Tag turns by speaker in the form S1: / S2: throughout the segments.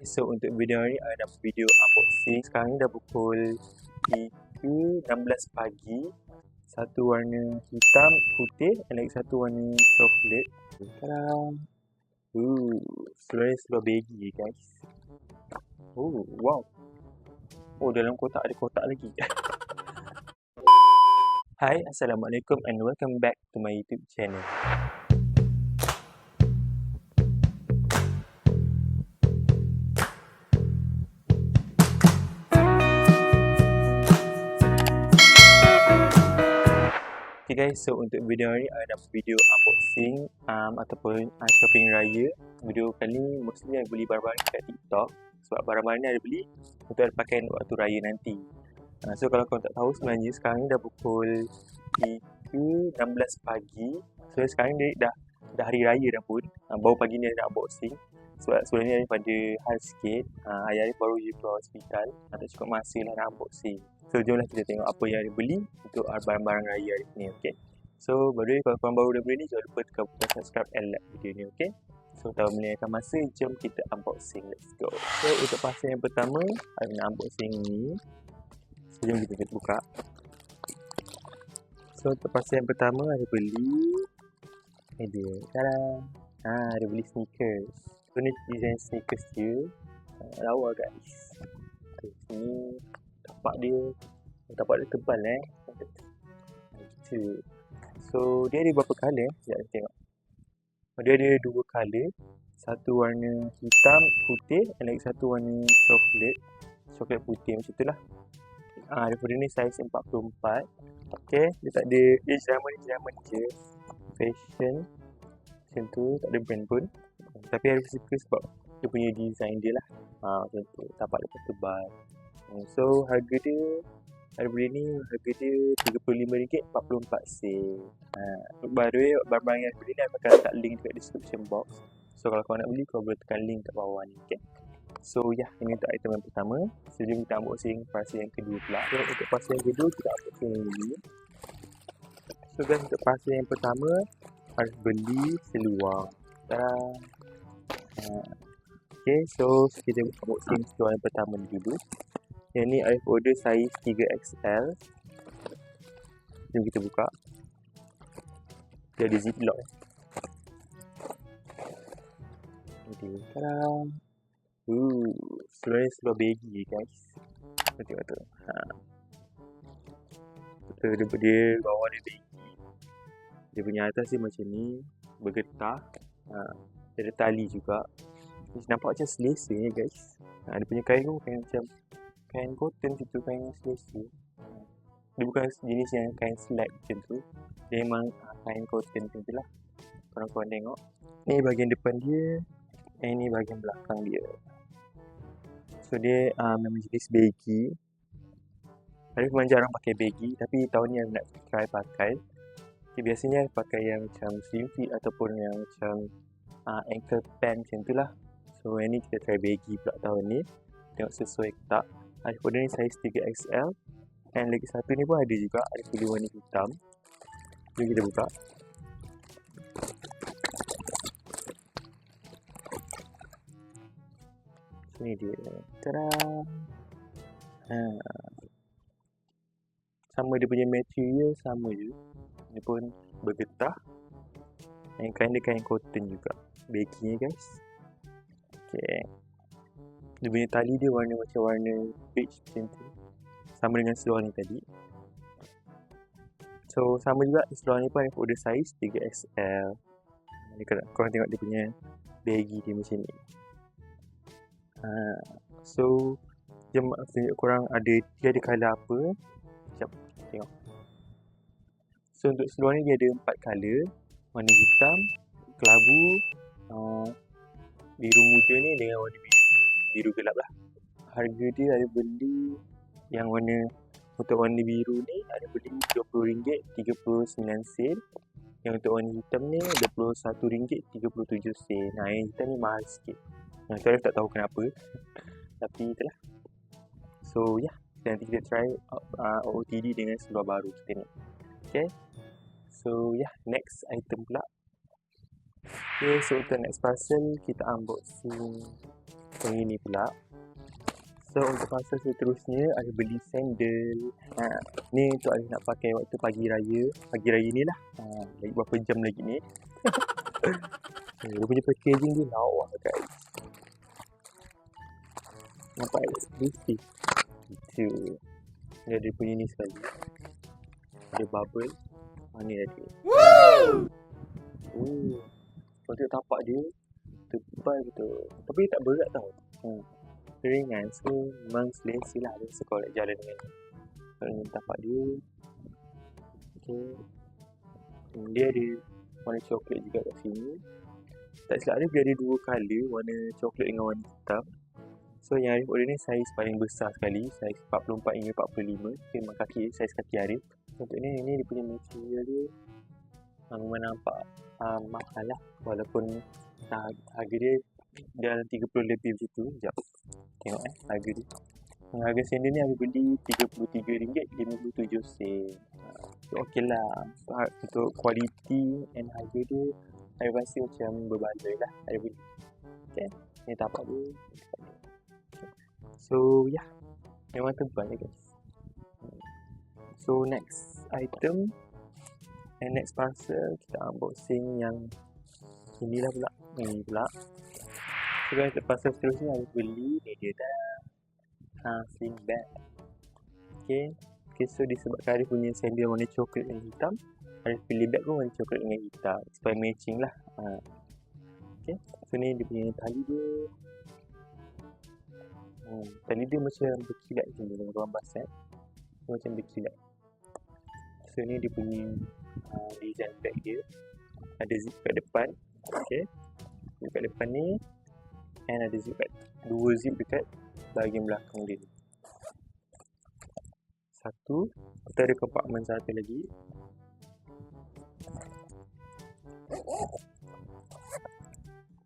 S1: So untuk video ni ada video unboxing. Sekarang ni dah pukul 3.16 pagi. Satu warna hitam, putih dan lagi satu warna coklat. Tada! Uh, seluar seluar baggy guys. Oh, wow. Oh, dalam kotak ada kotak lagi. Hai, Assalamualaikum and welcome back to my YouTube channel. Okay guys, so untuk video ni ada video unboxing um, ataupun uh, shopping raya. Video kali ni mostly saya beli barang-barang kat TikTok sebab barang-barang ni ada beli untuk ada pakai waktu raya nanti. Uh, so kalau korang tak tahu sebenarnya sekarang ni dah pukul 3.16 pagi. So sekarang ni dah dah hari raya dah pun. Uh, baru pagi ni ada unboxing. Sebab sebelum ni daripada hal sikit. Uh, hari-hari baru je keluar hospital. Tak cukup masa lah nak unboxing. So jomlah kita tengok apa yang ada beli untuk barang-barang raya hari ni okay. So baru ni kalau korang baru dah beli ni jangan lupa tekan butang subscribe and like video ni okay. So tak melengahkan masa jom kita unboxing let's go. So untuk pasal yang pertama ada nak unboxing ni. So jom kita, buka. So untuk pasal yang pertama ada beli ni dia. Tada. Ha, ada beli sneakers. So ni design sneakers dia. Lawa guys. Okay, sini tapak dia tapak dia tebal eh. Gitu so dia ada berapa colour eh? Sekejap tengok. Dia ada dua colour. Satu warna hitam putih dan lagi satu warna coklat. Coklat putih macam tu lah. Ah, daripada ni saiz 44 ok dia tak ada dia zaman zaman je. Fashion macam tu tak ada brand pun. Tapi ada suka sebab dia punya design dia lah. Ah, macam tu. Tapak dia tebal so harga dia harga ni harga dia RM35.44 sen. Ha, by the way, barang-barang yang beli ni akan letak link dekat description box. So kalau kau nak beli kau boleh tekan link kat bawah ni, okay? So ya, yeah, ini untuk item yang pertama. Sebelum kita unboxing parcel yang kedua pula. So untuk parcel yang kedua kita unboxing dulu. So guys, untuk parcel yang pertama harus beli seluar. Ha. Okay, so kita unboxing seluar yang pertama dulu. Yang ni I order saiz 3XL Jom kita buka. Dia ada ziplock Okay, tada Uh, sebenarnya seluar baggy guys. Kita tengok tu. Ha. Betul dia, dia bawah dia baggy. Dia punya atas dia macam ni Bergetah ha. Dia ada tali juga. Nampak macam selesa ni guys. Ha, Dia punya kain tu kain macam kain cotton situ kain selesa dia bukan jenis yang kain slack macam tu. Dia memang uh, kain cotton macam tu lah. Korang-korang tengok ni bahagian depan dia dan ni bahagian belakang dia. So dia uh, memang jenis baggy. Saya memang jarang pakai baggy. Tapi tahun ni aku nak try pakai. Okay, biasanya pakai yang macam slim fit ataupun yang macam uh, ankle pant macam tu lah. So yang ni kita try baggy pula tahun ni. Tengok sesuai ke tak iPhone ni saiz 3XL dan lagi satu ni pun ada juga. Ada pilih warna hitam. Jom kita buka. Ni dia. Tada! Ha. sama dia punya material sama je. Ni pun bergetah. Dan kain dia kain cotton juga. Baggy guys. Okay dia punya tali dia warna macam warna beige macam tu. Sama dengan seluar ni tadi. So sama juga seluar ni pun ada order size 3XL ni kalau korang tengok dia punya baggy dia macam ni. Ha. so jom tunjuk korang ada dia ada colour apa sekejap tengok. So untuk seluar ni dia ada empat colour. Warna hitam kelabu uh, biru muda ni dengan warna biru biru gelap lah. Harga dia ada beli yang warna untuk warna biru ni ada beli RM20 39 sen yang untuk warna hitam ni RM21 37 sen nah yang hitam ni mahal sikit. Yang saya tak tahu kenapa. Tapi itulah. So yeah. nanti kita try uh, OOTD dengan seluar baru kita ni. Okay? So yeah. next item pula. Okay, so untuk next parcel kita unboxing Yang ini pula. So untuk fasa seterusnya Arif beli sandal. Ha, ni untuk Arif nak pakai waktu pagi raya. Pagi raya ni lah. Ha, lagi berapa jam lagi ni. dia punya packaging dia lawa guys. Nampak eksklusif. Itu. Dia ada punya ni sekali. Ada bubble. Ha, ni ada. Woo! Oh. Tengok tapak dia, tebal betul. Tapi tak berat tau. Hmm. Ringan. So, memang selesa lah. Kalau nak jalan dengan dengan tapak dia. Okay. Hmm, dia ada warna coklat juga kat sini. Tak silap dia, dia ada dua colour. Warna coklat dengan warna hitam. So, yang Arif order ni saiz paling besar sekali. Saiz 44 hingga 45. Okay, memang kaki, saiz kaki Arif. Untuk ni, ni dia punya material dia. Memang nampak uh, mahal lah walaupun uh, harga dia dalam 30 lebih macam tu. Sekejap tengok eh harga dia. Harga sandal ni aku beli RM33.57 sen. Uh, ok lah. Untuk kualiti and harga dia saya rasa macam berbaloi lah. Saya beli ok ni tapak dia. So yeah memang tebal ya guys? So next item And next parcel kita unboxing yang inilah pula. Ini pula. So guys, parcel seterusnya aku beli ni dia dah. Ha, sling bag. Okay. Okay, so disebabkan ada punya sandal warna coklat dan hitam. Ada pilih bag pun warna coklat dengan hitam. Supaya matching lah. Ha. Okay. So ni dia punya tali dia. Hmm, tali dia macam berkilat macam ni dengan gambar set. Macam berkilat. So ni dia punya uh, design bag dia ada zip kat depan okey zip kat depan ni and ada zip kat dua zip dekat bahagian belakang dia. Satu kita ada compartment satu lagi.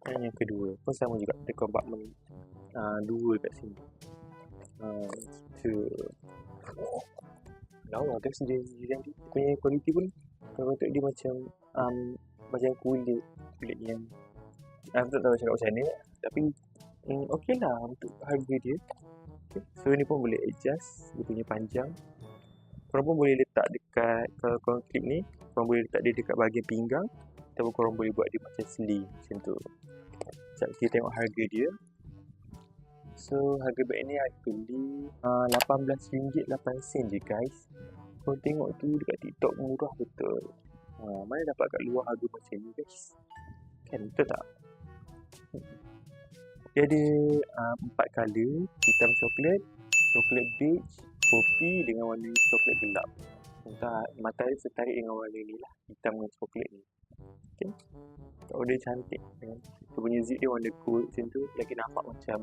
S1: Dan yang kedua pun sama juga ada compartment uh, dua kat sini. Uh, kita lawa guys dia design dia punya kualiti pun kalau untuk dia macam um, macam kulit kulit yang aku tak tahu cakap macam mana tapi um, ok lah untuk harga dia. Okay. so ni pun boleh adjust. Dia punya panjang. Korang pun boleh letak dekat kalau korang klik ni korang boleh letak dia dekat bahagian pinggang. Ataupun korang boleh buat dia macam slim macam tu. Sekejap kita tengok harga dia. So harga beg ni aku beli uh, RM18.8 je guys. Kau tengok tu dekat TikTok murah betul. Uh, Mana dapat kat luar harga macam ni guys? Kan betul tak? Dia ada uh, empat colour Hitam coklat, coklat beige, kopi dengan warna coklat gelap. Entah dia tertarik dengan warna ni lah Hitam dengan coklat ni. Okay. Oh dia cantik kan? Dia punya zip dia warna gold macam tu Lagi nampak macam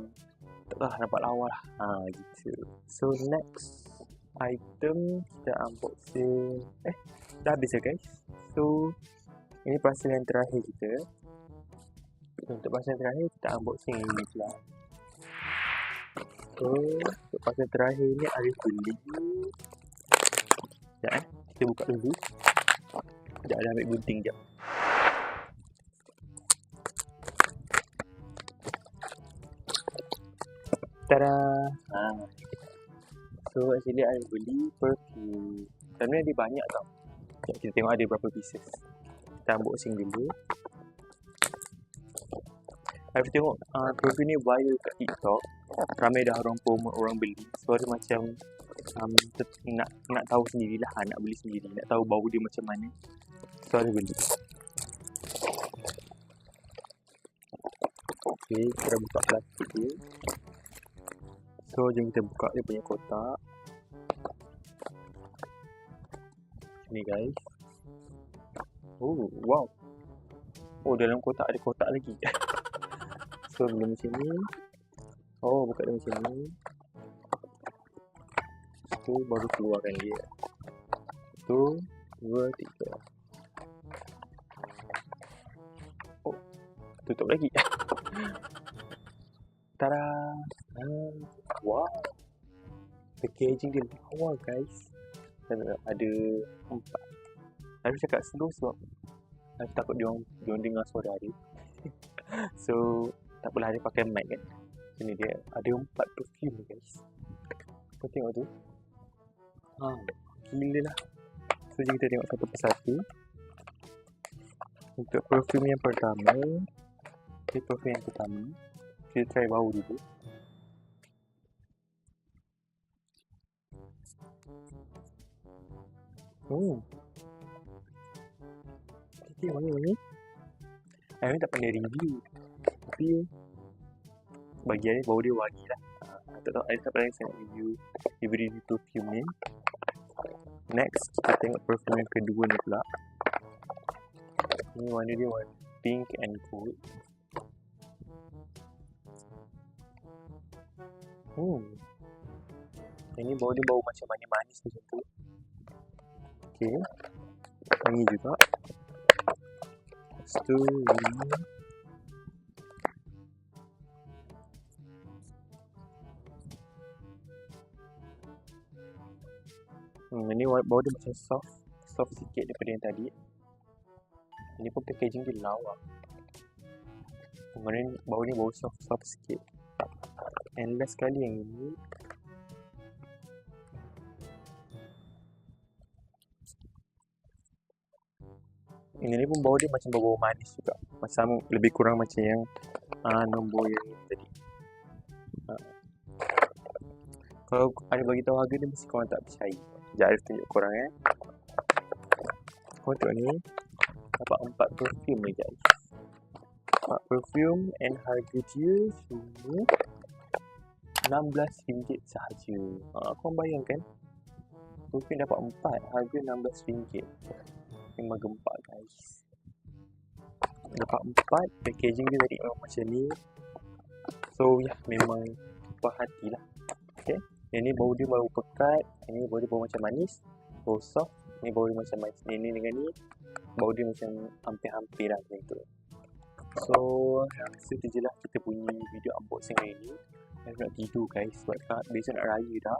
S1: tak lah nampak lawa lah. Ha gitu. So next item kita unboxing. Eh dah habis ya guys? So ini parcel yang terakhir kita untuk yang terakhir kita unboxing yang pula so untuk parcel terakhir ni Arif beli sekejap eh kita buka dulu sekejap ada ambil gunting sekejap Tada! Ha. So actually I beli perfume. Sebenarnya dia banyak tau. Kita tengok ada berapa pieces. Kita unboxing dulu. Aku tengok uh, perfume ni viral kat TikTok. Ramai dah orang promote orang beli. So ada macam um, nak nak tahu sendirilah, nak beli sendiri, nak tahu bau dia macam mana. So ada beli. Okay, kita buka plastik dia. So jom kita buka dia punya kotak Ni guys Oh wow Oh dalam kotak ada kotak lagi So bila macam ni Oh buka dia macam ni So baru keluarkan dia. Satu Dua Tiga. Oh Tutup lagi. Tada! Hmm. Wow. Packaging dia lawa guys. Ada empat. Aku cakap slow sebab Aku takut dia orang, dia orang dengar suara dia So Tak apalah dia pakai mic kan So Ini dia ada empat perfume guys. Kau tengok tu. Ha, gila lah. So kita tengok satu persatu. Untuk perfume yang pertama, ini perfume yang pertama. Kita try bau dulu. Oh. Okay, wangi wangi. Saya tak pandai review. Tapi bagi saya bau dia wangi lah. Uh, tak tahu, saya tak pandai sangat review review perfume ni. Next, kita tengok perfume yang kedua ni pula. Ni warna dia warna pink and gold. Hmm. Yang ni bau dia bau macam manis-manis macam tu. Okay. Wangi juga. Lepas tu ni. Hmm, ini bau dia macam soft. Soft sikit daripada yang tadi. Ini pun packaging dia lawa. Kemarin bau ni bau soft, soft sikit. And last sekali yang ini. Ini ni pun bau dia macam -bau manis juga. Macam lebih kurang macam yang uh, nombor yang ini tadi. Uh. Kalau ada bagi tahu harga ni mesti korang tak percaya. Arif tunjuk korang eh. Tengok ni. Dapat empat perfume ni guys. Empat perfume and harga dia cuma RM16 sahaja. Ha, korang bayangkan. Perfume dapat empat. Harga RM16. Memang gempak guys. Dapat empat. Packaging dia tadi memang macam ni. So ya yeah, memang puas hati lah. Yang ni bau dia bau pekat, yang ni bau dia bau macam manis, bau soft, ni bau dia macam manis. Ni, ni dengan ni bau dia macam hampir-hampir lah macam tu. So, rasa tu je lah kita punya video unboxing hari ni. Saya nak tidur guys sebab sekarang besok nak raya dah.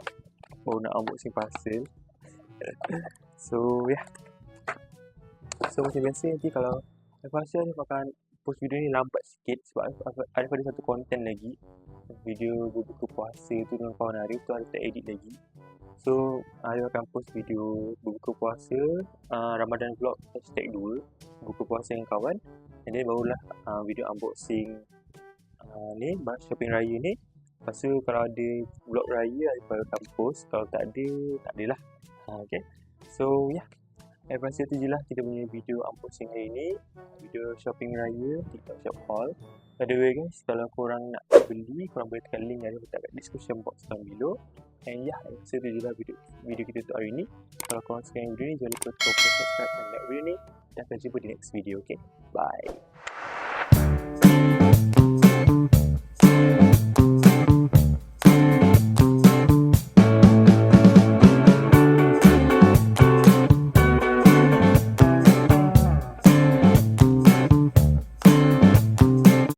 S1: Baru nak unboxing parcel. so, ya. Yeah. So, macam biasa nanti kalau saya rasa saya akan post video ni lambat sikit sebab ada pada satu konten lagi video berbuka puasa tu dengan kawan hari tu ada tak edit lagi. So Arif akan post video berbuka puasa uh, Ramadan vlog hashtag 2 buka puasa dengan kawan. And then barulah uh, video unboxing uh, ni shopping raya ni. Lepas tu kalau ada vlog raya Arif akan post. Kalau tak ada tak adalah. Uh, okay. So yeah Saya rasa tu je lah kita punya video unboxing hari ni Video shopping raya TikTok Shop Haul By the way guys, kalau korang nak beli, korang boleh tekan link yang ada kat description box dalam below. And yeah, saya tu je lah video, video kita untuk hari ni. Kalau korang suka video ni, jangan lupa tekan subscribe dan like video ni. Dan akan jumpa di next video, okay? Bye!